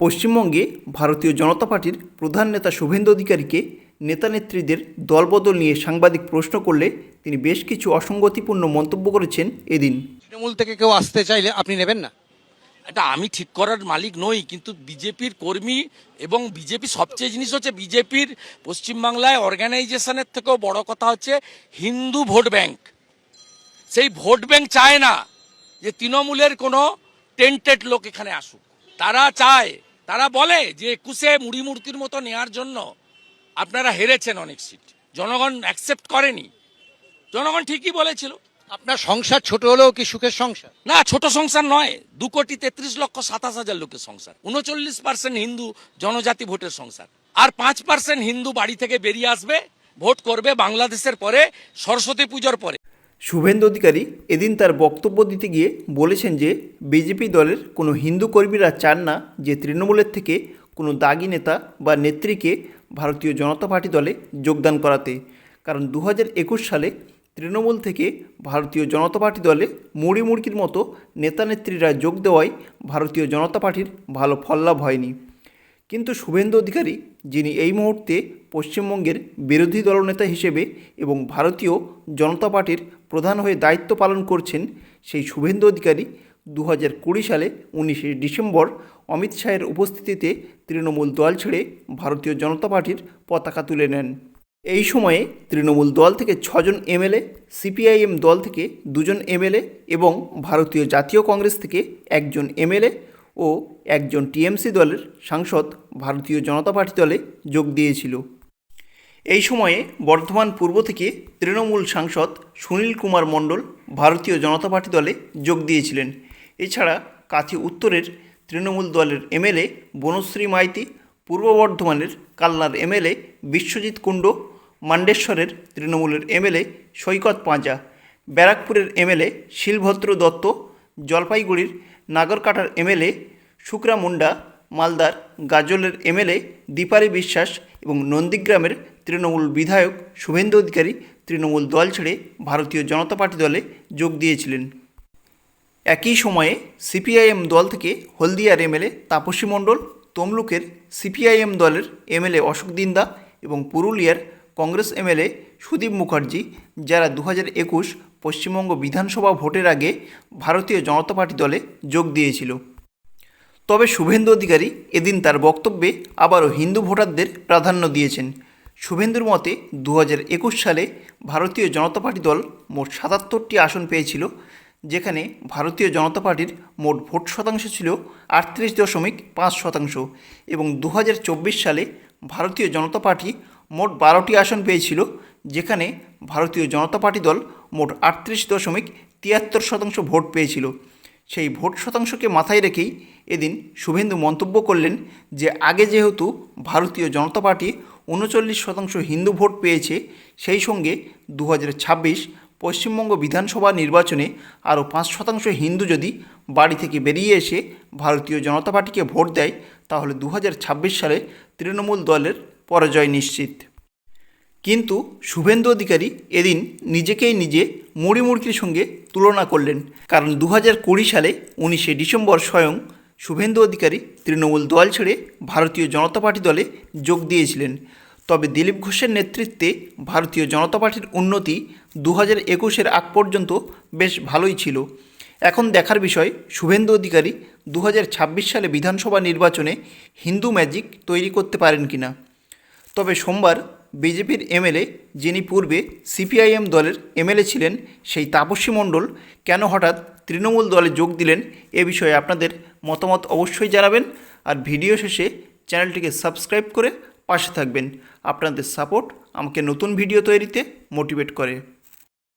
পশ্চিমবঙ্গে ভারতীয় জনতা পার্টির প্রধান নেতা শুভেন্দু অধিকারীকে নেতানেত্রীদের দলবদল নিয়ে সাংবাদিক প্রশ্ন করলে তিনি বেশ কিছু অসঙ্গতিপূর্ণ মন্তব্য করেছেন এদিন। তৃণমূল থেকে কেউ আসতে চাইলে আপনি নেবেন না? এটা আমি ঠিক করার মালিক নই কিন্তু বিজেপির কর্মী এবং বিজেপি সবচেয়ে জিনিস হচ্ছে বিজেপির পশ্চিমবাংলায় অর্গানাইজেশনের থেকেও বড় কথা হচ্ছে হিন্দু ভোট ব্যাংক। সেই ভোট ব্যাংক চায় না যে তৃণমূলের কোনো টেন্টেড লোক এখানে আসুক। তারা চায় তারা বলে যে একুশে মুড়ি মূর্তির মতো নেওয়ার জন্য আপনারা হেরেছেন অনেক সিট জনগণ অ্যাকসেপ্ট করেনি। জনগণ ঠিকই বলেছিল। আপনার সংসার ছোট হলেও কি সুখের সংসার? না ছোট সংসার নয়। দু কোটি তেত্রিশ লক্ষ সাতাশ হাজার লোকের সংসার। উনচল্লিশ পার্সেন্ট হিন্দু জনজাতি ভোটের সংসার। আর পাঁচ পার্সেন্ট হিন্দু বাড়ি থেকে বেরিয়ে আসবে ভোট করবে বাংলাদেশের পরে সরস্বতী পুজোর পরে। শুভেন্দু অধিকারী এদিন তার বক্তব্য দিতে গিয়ে বলেছেন যে, বিজেপি দলের কোনো হিন্দু কর্মীরা চান না যে তৃণমূলের থেকে কোনো দাগি নেতা বা নেত্রীকে ভারতীয় জনতা পার্টি দলে যোগদান করাতে। কারণ দু সালে তৃণমূল থেকে ভারতীয় জনতা পার্টি দলে মুড়ি মুড়কির মতো নেতানেত্রীরা যোগ দেওয়ায় ভারতীয় জনতা পার্টির ভালো ফললাভ হয়নি। কিন্তু শুভেন্দু অধিকারী, যিনি এই মুহূর্তে পশ্চিমবঙ্গের বিরোধী দলনেতা হিসেবে এবং ভারতীয় জনতা পার্টির প্রধান হয়ে দায়িত্ব পালন করছেন সেই শুভেন্দু অধিকারী দু কুড়ি সালে উনিশে ডিসেম্বর অমিত শাহের উপস্থিতিতে তৃণমূল দল ছেড়ে ভারতীয় জনতা পার্টির পতাকা তুলে নেন। এই সময়ে তৃণমূল দল থেকে ছজন এমএলএ, সিপিআইএম দল থেকে দুজন এমএলএ এবং ভারতীয় জাতীয় কংগ্রেস থেকে একজন এমএলএ ও একজন টিএমসি দলের সাংসদ ভারতীয় জনতা পার্টি দলে যোগ দিয়েছিল। এই সময়ে বর্ধমান পূর্ব থেকে তৃণমূল সাংসদ সুনীল কুমার মণ্ডল ভারতীয় জনতা পার্টি দলে যোগ দিয়েছিলেন। এছাড়া কাথি উত্তরের তৃণমূল দলের এমএলএ বনশ্রী মাইতি, পূর্ব বর্ধমানের কালনার এমএলএ বিশ্বজিৎ কুণ্ড, মান্ডেশ্বরের তৃণমূলের এমএলএ সৈকত পাঁজা, ব্যারাকপুরের এমএলএ শিলভদ্র দত্ত জলপাইগুড়ির নাগরকাটার এমএলএ শুক্রা মুন্ডা মালদার গাজলের এমএলএ দীপালি বিশ্বাস এবং নন্দীগ্রামের তৃণমূল বিধায়ক শুভেন্দু অধিকারী তৃণমূল দল ছেড়ে ভারতীয় জনতা পার্টি দলে যোগ দিয়েছিলেন। একই সময়ে সিপিআইএম দল থেকে হলদিয়ার এমএলএ তাপসী মণ্ডল, তমলুকের সিপিআইএম দলের এমএলএ অশোক দিন্দা এবং পুরুলিয়ার কংগ্রেস এমএলএ সুদীপ মুখার্জি, যারা দু হাজার একুশ পশ্চিমবঙ্গ বিধানসভা ভোটের আগে ভারতীয় জনতা পার্টি দলে যোগ দিয়েছিল। তবে শুভেন্দু অধিকারী এদিন তার বক্তব্যে আবারও হিন্দু ভোটারদের প্রাধান্য দিয়েছেন। শুভেন্দুর মতে দু একুশ সালে ভারতীয় জনতা পার্টি দল মোট সাতাত্তরটি আসন পেয়েছিল, যেখানে ভারতীয় জনতা পার্টির মোট ভোট শতাংশ ছিল আটত্রিশ দশমিক পাঁচ শতাংশ এবং দু হাজার চব্বিশ সালে ভারতীয় জনতা পার্টি মোট বারোটি আসন পেয়েছিল যেখানে ভারতীয় জনতা পার্টি দল মোট আটত্রিশ দশমিক তিয়াত্তর শতাংশ ভোট পেয়েছিল। সেই ভোট শতাংশকে মাথায় রেখেই এদিন শুভেন্দু মন্তব্য করলেন যে, আগে যেহেতু ভারতীয় জনতা পার্টি উনচল্লিশ শতাংশ হিন্দু ভোট পেয়েছে, সেই সঙ্গে দু হাজার ছাব্বিশ পশ্চিমবঙ্গ বিধানসভা নির্বাচনে আরও পাঁচ শতাংশ হিন্দু যদি বাড়ি থেকে বেরিয়ে এসে ভারতীয় জনতা পার্টিকে ভোট দেয়, তাহলে দু হাজার ছাব্বিশ সালে তৃণমূল দলের পরাজয় নিশ্চিত। কিন্তু শুভেন্দু অধিকারী এদিন নিজেকেই নিজে মুড়ি মুড়কির সঙ্গে তুলনা করলেন। কারণ দু কুড়ি সালে উনিশে ডিসেম্বর স্বয়ং শুভেন্দু অধিকারী তৃণমূল দল ছেড়ে ভারতীয় জনতা পার্টি দলে যোগ দিয়েছিলেন। তবে দিলীপ ঘোষের নেতৃত্বে ভারতীয় জনতা পার্টির উন্নতি দু হাজার একুশের আগ পর্যন্ত বেশ ভালোই ছিল। এখন দেখার বিষয়, শুভেন্দু অধিকারী দু হাজার ছাব্বিশ সালে বিধানসভা নির্বাচনে হিন্দু ম্যাজিক তৈরি করতে পারেন কিনা। তবে সোমবার বিজেপির এমএলএ যিনি পূর্বে সিপিআইএম দলের এমএলএ ছিলেন, সেই তাপসী মণ্ডল কেন হঠাৎ তৃণমূল দলে যোগ দিলেন এ বিষয়ে আপনাদের মতামত অবশ্যই জানাবেন। আর ভিডিও শেষে চ্যানেলটিকে সাবস্ক্রাইব করে পাশে থাকবেন। আপনাদের সাপোর্ট আমাকে নতুন ভিডিও তৈরিতে মোটিভেট করে।